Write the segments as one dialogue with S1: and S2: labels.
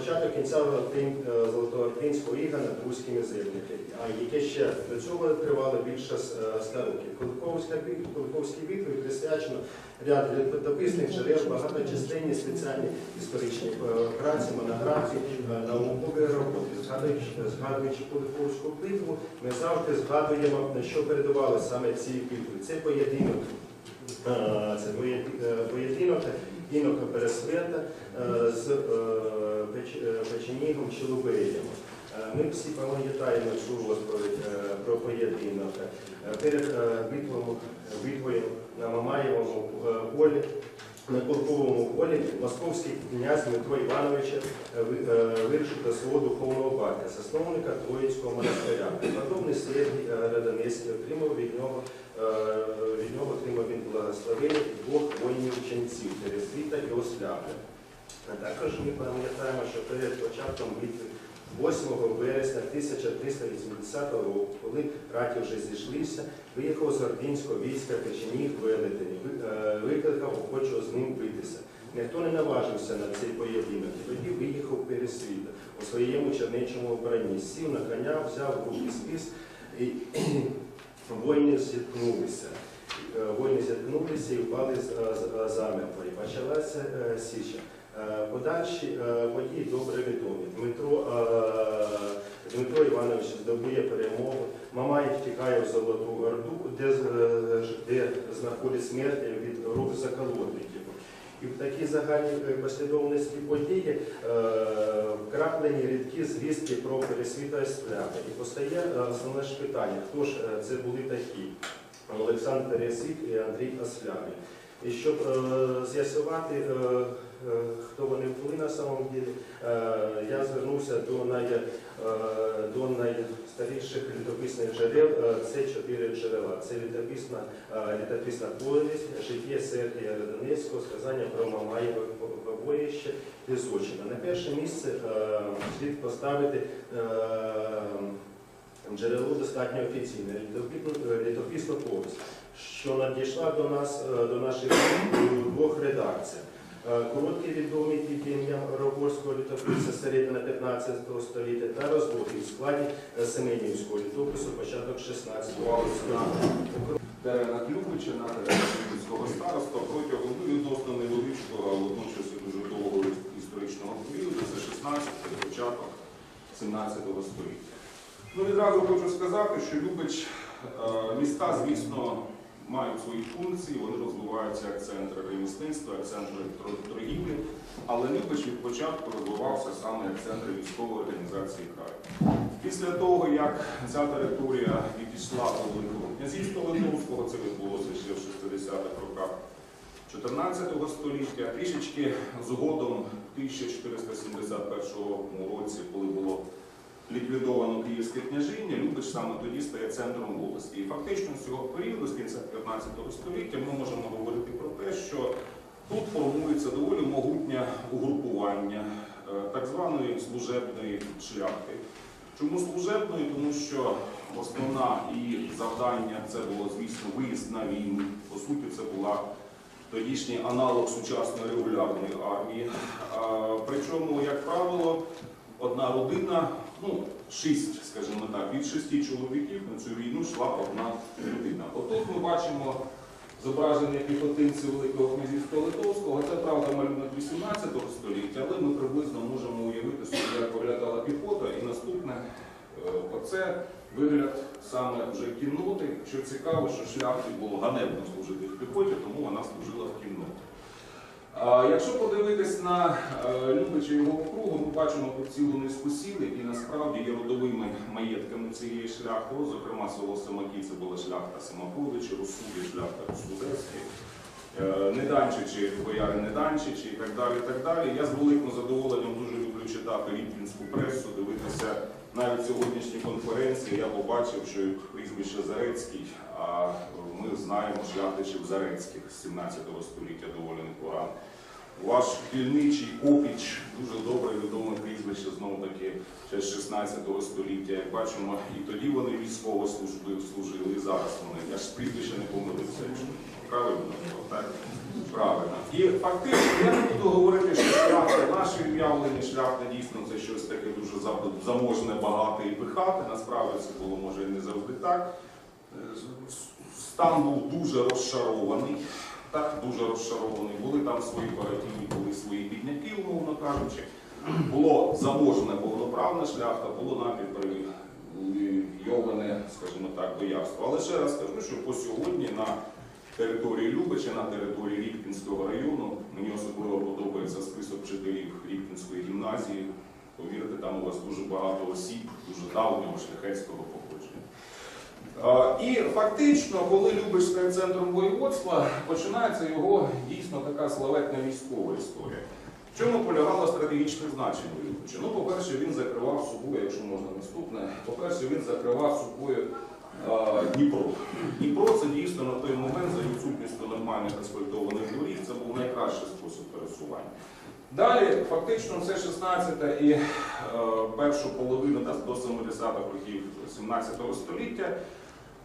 S1: Початок кінця Золотоордин- Золотоординського іга над руськими землями, а яке ще до цього тривало більше с- е, ста років. Куликовській битві присвячено ряд літописних джерел, багаточисленні спеціальні історичні е, праці, монографії, е, наукові роботи. Згадуючи, Куликовську битву, ми завжди згадуємо, на що передували саме ці битви. Це поєдинок. Е, Це е, поєдинок Інока Пересвета е, з е, е, Печенігом Чоловеєм. Е, Ми всі пам'ятаємо цю розповідь е, про поєдинок. Е, Перед е, битвою, на Мамаєвому е, полі, на Курковому полі московський князь Дмитро Іванович е, е, вирішив до свого духовного батька, засновника Троїцького монастиря. Подобний е, Радонецький отримав від нього Е, від нього отримав він благословення двох воїнів ченців Пересвіта і Осляпи. Також ми пам'ятаємо, що перед початком битви 8 вересня 1380 року, коли раті вже зійшлися, виїхав з ординського війська Печеніг Велетені, е, викликав охочого з ним битися. Ніхто не наважився на цей поєдинок, і тоді виїхав Пересвіта у своєму черничому обранні, сів на коня, взяв руки спис і воїни зіткнулися. Е, Воїни зіткнулися і впали з- замертво. І почалася е, січа. Е, Подальші е, події добре відомі. Дмитро, е, Дмитро Іванович здобує перемогу. Мамаєв втікає в Золоту Орду, де, де знаходить смерть від рук заколотників. І в такій загальній послідовності події вкраплені рідкі звістки про пересвіта Спляка. І постає основне ж питання, хто ж це були такі? Олександр Пересвіт і Андрій Асляві. І щоб з'ясувати, хто вони були на самом деле, е, я звернувся до, най, е, до найстаріших літописних джерел. Е, Це чотири джерела. Це літописна, е, літописна повість, життя Сергія Родонецького, сказання про Мамаєве побоїще і злочина. На перше місце е, слід поставити е, джерело достатньо офіційне, літописну- повість, що надійшла до нас е, до наших двох редакціях. Е, Короткі відомі під ім'ям Рогорського літописця середини 15 століття та розводи в складі е, Семенівського літопису початок 16 століття.
S2: теренах Любича на теренах Любицького староста протягом ну, відносно невеличкого, водночас і дуже довгого історичного періоду, це 16 початок 17 століття. Ну, відразу хочу сказати, що Любич е, міста, звісно, мають свої функції, вони розвиваються як центри ремісництва, як центри тор- торгівлі, але Любич від початку розвивався саме як центр військової організації краю. Після того, як ця територія відійшла до Великого князівства Литовського, це відбулося ще в 60-х роках 14 століття, трішечки згодом в 1471 році, коли було ліквідовано Київське княжиння, Любич саме тоді стає центром області. І фактично з цього періоду, з кінця 15 століття, ми можемо говорити про те, що тут формується доволі могутнє угрупування е, так званої служебної шляхти. Чому служебної? Тому що основна і завдання це було, звісно, виїзд на війну. По суті, це була тодішній аналог сучасної регулярної армії. Причому, як правило, одна родина, ну, шість, скажімо так, від шести чоловіків на цю війну йшла одна людина. Отут ми бачимо зображення піхотинців Великого князівства Литовського. Це правда малюнок 18 століття, але ми приблизно можемо уявити собі, як виглядала піхота. І наступне е, оце вигляд саме вже кінноти. Що цікаво, що шляхті було ганебно служити в піхоті, тому вона служила в кінноті. Якщо подивитись на е, Любича його округу, ми бачимо тут цілу низку сіл, які насправді є родовими маєтками цієї шляхти. Зокрема, село Семаки це була шляхта Семаковичі, Русуді, шляхта Русудецький, е, Неданчичі, бояри Неданчичі і так далі. так далі. Я з великим задоволенням дуже люблю читати літвінську пресу, дивитися навіть сьогоднішні конференції. Я побачив, що прізвище Зарецький, а ми знаємо шляхтичів Зарецьких з 17 століття доволі непогано. Ваш дільничий Опіч, дуже добре відоме прізвище, знову таки ще з 16 століття. Як бачимо, і тоді вони військово служили, і зараз вони. Я ж прізвище не помилився. якщо Правильно, так? Правильно. І фактично я не буду говорити, що шляхта наші уявлені, шляхта дійсно це щось таке дуже заможне, багате і пихати. Насправді це було може і не завжди так. Стан був дуже розшарований. Так, дуже розчарований. Були там свої багатії, були свої бідняки, умовно кажучи. Було заможне повноправне шляхта, було напівпривійоване, скажімо так, боярство. Але ще раз скажу, що по сьогодні на території Любича, на території Рібкінського району, мені особливо подобається список вчителів Рібкінської гімназії. Повірте, там у вас дуже багато осіб, дуже давнього шляхетського походження. І фактично, коли Любиш стає центром воєводства, починається його дійсно така славетна військова історія. В чому полягало стратегічне значення Любича? Ну, по-перше, він закривав собою, якщо можна наступне, по-перше, він закривав собою Дніпро. Дніпро це дійсно на той момент за відсутністю нормальних асфальтованих доріг, це був найкращий спосіб пересування. Далі, фактично, це 16 і е, першу половину до 70-х років 17 століття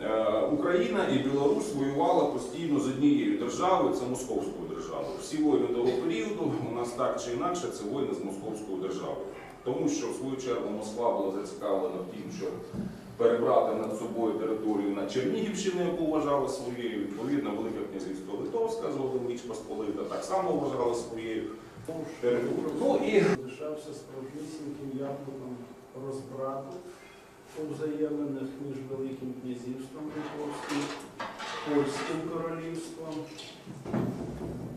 S2: е, Україна і Білорусь воювала постійно з однією державою, це Московською державою. Всі воїни того періоду у нас так чи інакше це воїни з Московською державою. Тому що в свою чергу Москва була зацікавлена в тім, щоб перебрати над собою територію на Чернігівщину, яку вважали своєю. Відповідно, Велике князівство Литовська, згодом Річ Посполита, так само вважали своєю. Ну і
S3: Лишався справжнісіньким яблуком розбрату взаєминах між Великим князівством Литовським, Польським королівством.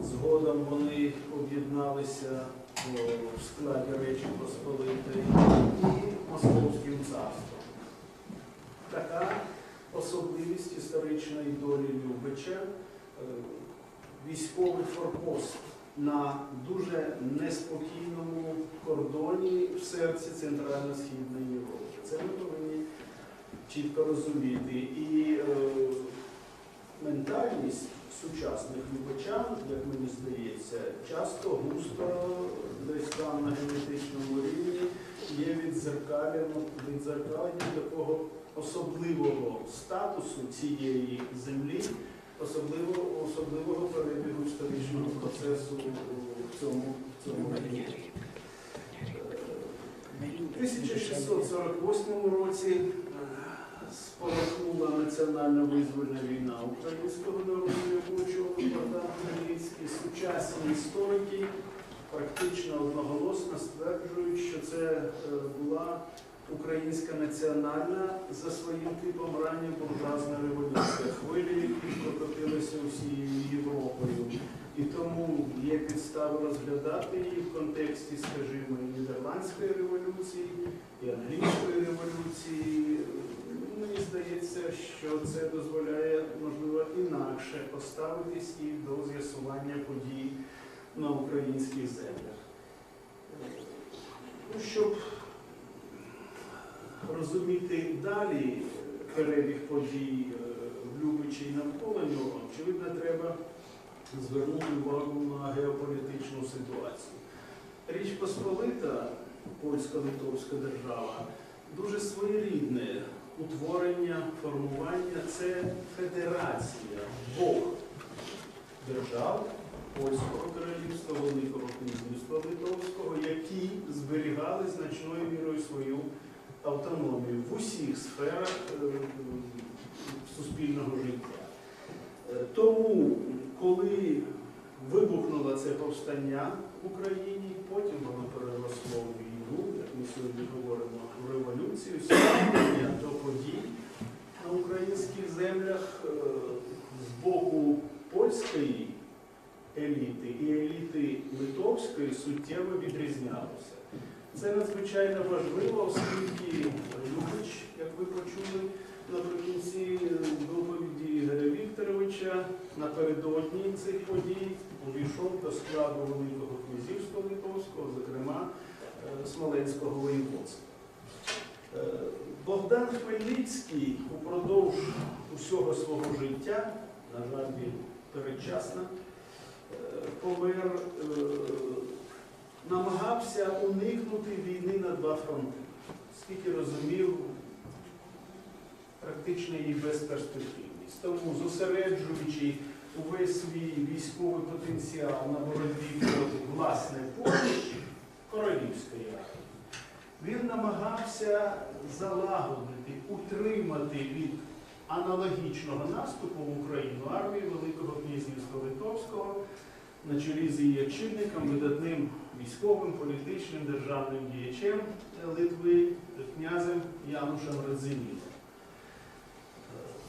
S3: Згодом вони об'єдналися в складі Речі Посполитої і Московським царством. Така особливість історичної долі Любича, е, військовий форпост на дуже неспокійному кордоні в серці Центрально-Східної Європи. Це ми повинні чітко розуміти. І е, ментальність сучасних любичан, як мені здається, часто густо десь там на генетичному рівні є відзеркалено відзеркаленням такого особливого статусу цієї землі, особливо, особливого перебігу історичного процесу в цьому, в цьому регіоні. У 1648 році е, спалахнула національна визвольна війна українського народу, яку очолив Богдан. Сучасні історики практично одноголосно стверджують, що це е, була українська національна за своїм типом рання буржуазна революція, хвилі, які прокотилися усією Європою. І тому є підстави розглядати її в контексті, скажімо, і Нідерландської революції, і англійської революції. Мені здається, що це дозволяє, можливо, інакше поставитись і до з'ясування подій на українських землях. Ну, щоб розуміти далі перебіг подій е, в Любичі і навколо нього, очевидно, треба звернути увагу на геополітичну ситуацію. Річ Посполита, польсько-литовська держава, дуже своєрідне утворення, формування це федерація двох держав Польського королівства, Великого князівства Литовського, які зберігали значною мірою свою автономію в усіх сферах е, суспільного життя. Е, Тому, коли вибухнуло це повстання в Україні, потім воно переросло в війну, як ми сьогодні говоримо, в революцію, ставлення до подій на українських землях е, з боку польської еліти і еліти литовської суттєво відрізнялося. Це надзвичайно важливо, оскільки Любич, як ви почули наприкінці доповіді Ігоря Вікторовича, напередодні цих подій увійшов до складу Великого князівства Литовського, зокрема е, Смоленського воєводства. Е, Богдан Хмельницький упродовж усього свого життя, на жаль, він передчасно, е, помер намагався уникнути війни на два фронти. Скільки розумів, практично її безперспективність. Тому зосереджуючи увесь свій військовий потенціал на боротьбі проти власне Польщі, королівської армії, він намагався залагодити, утримати від аналогічного наступу в Україну армію Великого князівства Литовського на чолі з її очільником, видатним військовим, політичним, державним діячем Литви, князем Янушем Радзинілом.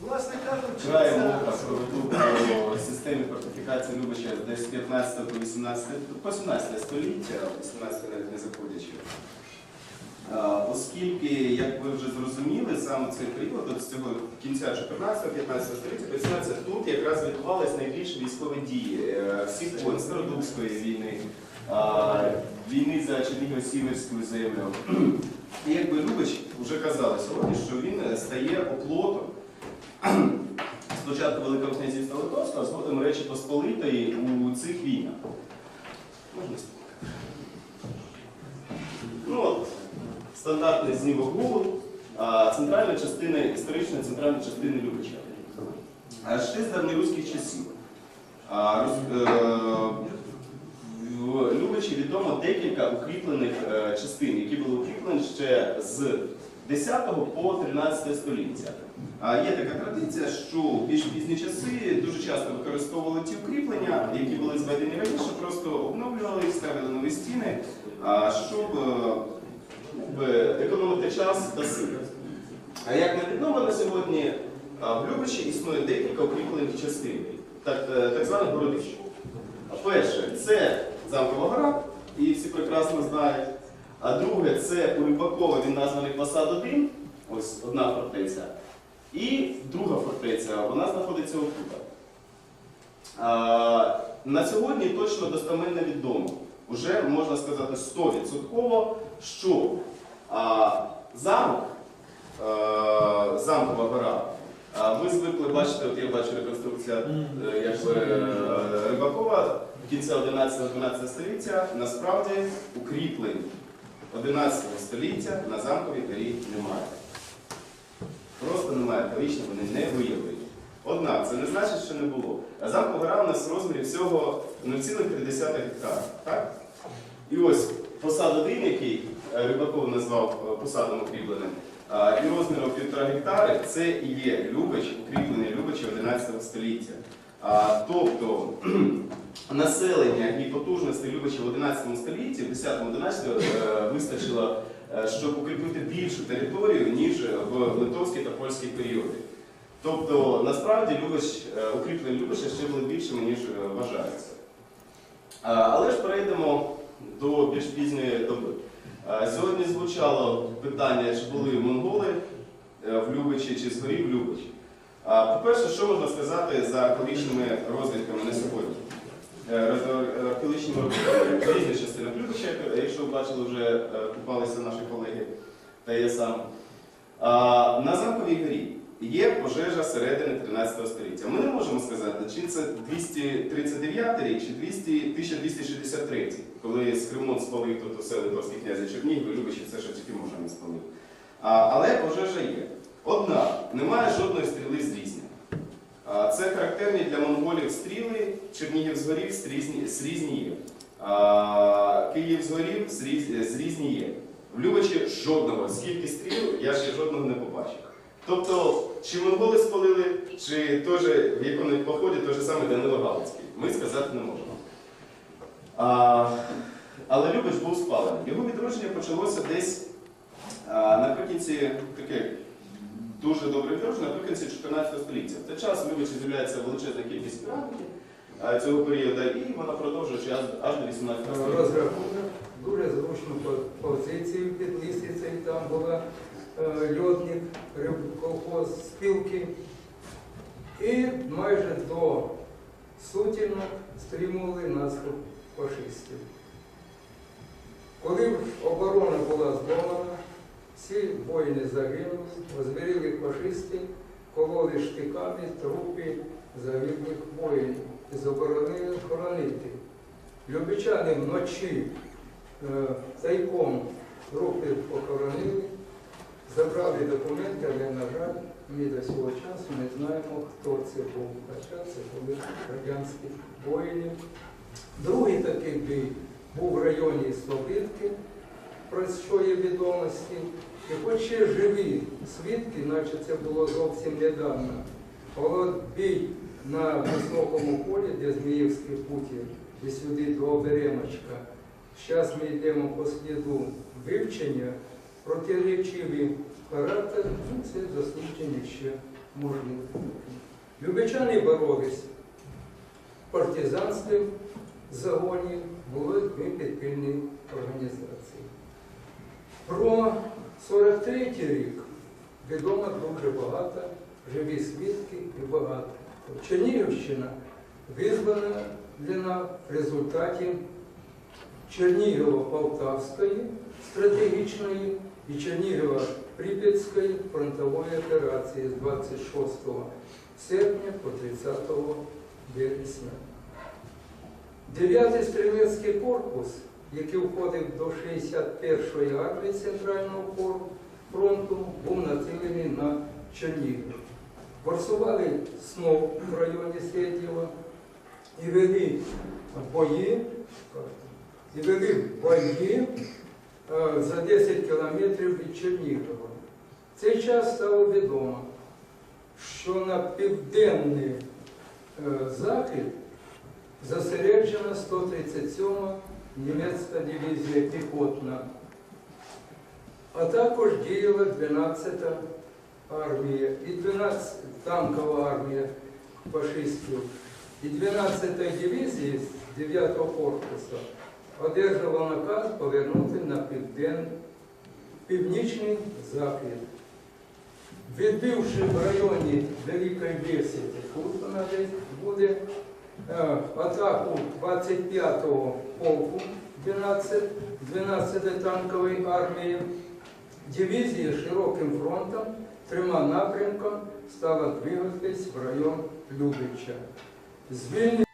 S3: Власне кажучи,
S4: Крає
S3: ця-
S4: мова про системі фортифікації Любича десь 15 по 18, по 17 століття, 18 навіть не заходячи. А, Оскільки, як ви вже зрозуміли, саме цей період з цього кінця 14-15 століття, 18 тут якраз відбувались найбільші військові дії е, всіх Стародубської війни, війни за Чернігів-Сіверську землю. І якби Любич вже казали сьогодні, що він е, стає оплотом спочатку Великого князівства Литовського, а згодом Речі Посполитої у цих війнах. Можна стандартний знімок Google, центральна частина, історична центральна частина Любича. Ще з давньоруських часів. Е, в Любичі відомо декілька укріплених е, частин, які були укріплені ще з 10 по 13 століття. Є така традиція, що в більш пізні часи дуже часто використовували ті укріплення, які були зведені раніше, просто обновлювали їх, ставили нові стіни, щоб е, економити час та сили. А як не відомо на сьогодні, в Любичі існує декілька укріплених частин, так, е, так званих городищ. Перше, це замкова гора, і всі прекрасно знають. А друге, це у Рибакова він названий Посад 1, ось одна фортеця. І друга фортеця, вона знаходиться отут. А, на сьогодні точно достеменно відомо, вже можна сказати 100%, що а, замок, а, замкова гора, а, ви звикли бачити, от я бачу реконструкція е, якби, е, Рибакова кінця 11-12 століття, насправді укріплень 11 століття на замковій горі немає. Просто немає, археологічно вони не виявлені. Однак це не значить, що не було. А замкова гора у нас в розмірі всього 0,3 гектара. Так? І ось посад один, який е, Рибаков назвав е, посадом укріпленим, і розміром 1,5 гектари, це і є Любич, укріплений Любичі 11 століття. Тобто населення і потужності Любича в 11 столітті, в 10-11 е, вистачило, щоб укріпити більшу територію, ніж в литовські та польські періоди. Тобто, насправді Любич, укріплення Любича ще були більшими, ніж вважається. Але ж перейдемо до більш пізньої доби. Сьогодні звучало питання, чи були монголи е, в Любичі, чи згорів Любич. По-перше, що можна сказати за археологічними розвідками на сьогодні? Е, Археологічними розвідками в різних частинах Любича, якщо ви бачили, вже е, купалися наші колеги та я сам. На замковій горі є пожежа середини 13 століття. Ми не можемо сказати, чи це 239 рік, чи 200, 1263, коли Скримон спалив тут усе литовські князі Чернігів, Любичі все, що тільки можна не спалив. А, Але пожежа є. Однак немає жодної стріли з різня. А, Це характерні для монголів стріли, Чернігів згорів, срізні є. А, Київ згорів, зрізні є. В Любичі жодного, скільки стріл, я ще жодного не побачив. Тобто, чи монголи спалили, чи теж в якому поході той же саме Данило Галицький, ми сказати не можемо. А, але Любич був спалений. Його відродження почалося десь а, наприкінці таке дуже добре відродження, наприкінці 14 століття. В цей час в Любичі з'являється величезна кількість кераміки цього періоду, і вона продовжується аж, до 18 століття.
S5: розрахунок, дуже зручну по- позицію під лісницею, там була е, льотник, колхоз, спілки. І майже до сутінок стримували наступ фашистів. Коли оборона була зломана, всі воїни загинули, озберіли фашисти, кололи штиками трупи загиблих воїнів і заборонили хоронити. Любичани вночі е, тайком трупи похоронили, забрали документи, але, на жаль, ми до цього часу не знаємо, хто це був. Хоча це були радянські воїни. Другий такий бій був в районі Слобідки, про що є відомості. І хоч ще живі свідки, наче це було зовсім недавно, але бій на високому полі, де Зміївський путір, і сюди до Оберемочка. Зараз ми йдемо по сліду вивчення, протиречивий характер, ну, це дослідження ще можливо. Любичани боролись в партизанстві загоні, були дві підпільні організації. Про 43-й рік відомо дуже багато, живі свідки і багато. Чернігівщина визвана в результаті Чернігова-Полтавської стратегічної і Чернігова-Прип'ятської фронтової операції з 26 серпня по 30 вересня. Дев'ятий стрілецький корпус, який входив до 61-ї армії Центрального фронту, був націлений на Чернігів. Форсували снов в районі Сєдєва і вели бої, і вели бої е, за 10 кілометрів від Чернігова. В цей час стало відомо, що на південний захід зосереджена 137-ма німецька дивізія піхотна, а також діяла 12-та армія і 12 танкова армія фашистів. І 12-та дивізія з 9-го корпусу одержала наказ повернути на півден, північний захід. Відбивши в районі Великої Бесіди, тут вона десь буде е, атаку 25-го полку 12, 12 танкової армії, дивізія широким фронтом, трьома напрямком стала двигатись в район Любича. Звільнення